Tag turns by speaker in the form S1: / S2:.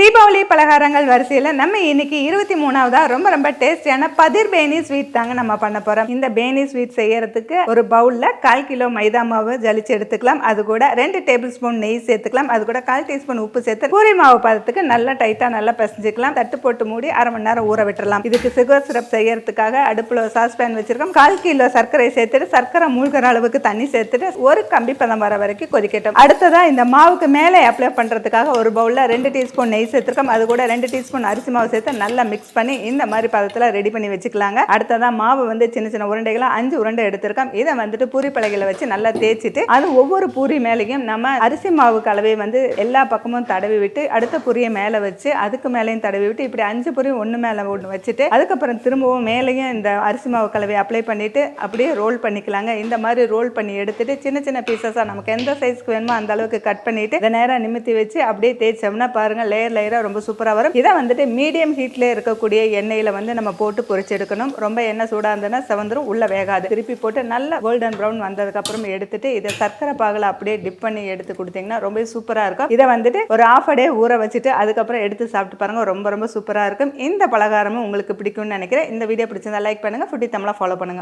S1: தீபாவளி பலகாரங்கள் வரிசையில் நம்ம இன்னைக்கு இருபத்தி மூணாவதா ரொம்ப ரொம்ப டேஸ்டியான பதிர் பேனி ஸ்வீட் தாங்க நம்ம பண்ண போறோம். இந்த பேனி ஸ்வீட் செய்யறதுக்கு ஒரு பவுலில் கால் கிலோ மைதா மாவு ஜலிச்சு எடுத்துக்கலாம். அது கூட ரெண்டு டேபிள் ஸ்பூன் நெய் சேர்த்துக்கலாம். அது கூட கால் டீஸ்பூன் உப்பு சேர்த்து பூரி மாவு பதத்துக்கு நல்லா டைட்டா நல்லா பிசைஞ்சுக்கலாம். தட்டு போட்டு மூடி அரை மணி நேரம் ஊற விட்டுறலாம். இதுக்கு சுகர் சிரப் செய்யறதுக்காக அடுப்பில் சாஸ் பேன் வச்சிருக்கோம். கால் கிலோ சர்க்கரை சேர்த்துட்டு சர்க்கரை மூழ்கிற அளவுக்கு தண்ணி சேர்த்துட்டு ஒரு கம்பி பதம் வர வரைக்கும் கொதிக்கட்டும். அடுத்ததாக இந்த மாவுக்கு மேலே அப்ளை பண்றதுக்காக ஒரு பவுலில் ரெண்டு டீஸ்பூன் நெய் சேர்த்துருக்கோம். அது கூட ரெண்டு டீஸ்பூன் அரிசி மாவு சேர்த்து நல்லா மிக்ஸ் பண்ணி இந்த மாதிரி பதத்தில் ரெடி பண்ணி வச்சுக்கலாங்க. அடுத்ததான் மாவு வந்து சின்ன சின்ன உருண்டைகளாக அஞ்சு உருண்டை எடுத்திருக்கோம். இதை வந்துட்டு பூரி பலகையில் வச்சு நல்லா தேய்ச்சிட்டு அது ஒவ்வொரு பூரி மேலேயும் நம்ம அரிசி மாவு கலவையை வந்து எல்லா பக்கமும் தடவி விட்டு அடுத்த பூரியை மேலே வச்சு அதுக்கு மேலேயும் தடவி விட்டு இப்படி அஞ்சு பூரி ஒன்று மேலே ஒன்று வச்சுட்டு அதுக்கப்புறம் திரும்பவும் மேலேயும் இந்த அரிசி மாவு கலவையை அப்ளை பண்ணிட்டு அப்படியே ரோல் பண்ணிக்கலாங்க. இந்த மாதிரி ரோல் பண்ணி எடுத்துட்டு சின்ன சின்ன பீசஸாக நமக்கு எந்த சைஸ்க்கு வேணுமோ அந்த அளவுக்கு கட் பண்ணிட்டு இதை நேராக நிமித்தி வச்சு அப்படியே தேய்ச்சோம்னா பாருங்க லேயர் லேயராக ரொம்ப சூப்பராக வரும். இதை வந்துட்டு மீடியம் ஹீட்ல இருக்கக்கூடிய எண்ணெயில் வந்து நம்ம போட்டு பொரிச்சு எடுக்கணும் ரொம்ப எண்ணெய் சூடாக இருந்ததுன்னா செவந்துரும் உள்ள வேகாது. திருப்பி போட்டு நல்ல கோல்டன் ப்ரௌன் வந்ததுக்கப்புறம் எடுத்துட்டு இதை சர்க்கரை பாகில் அப்படியே டிப் பண்ணி எடுத்து கொடுத்தீங்கன்னா ரொம்ப சூப்பராக இருக்கும். இதை வந்துட்டு ஒரு ஆஃப் டே ஊற வச்சுட்டு அதுக்கப்புறம் எடுத்து சாப்பிட்டு பாருங்க ரொம்ப ரொம்ப சூப்பராக இருக்கும். இந்த பலகாரமும் உங்களுக்கு பிடிக்கும்னு நினைக்கிறேன். இந்த வீடியோ பிடிச்சிருந்தா லைக் பண்ணுங்க ஃபுட்டி தமிழா ஃபாலோ பண்ணுங்க.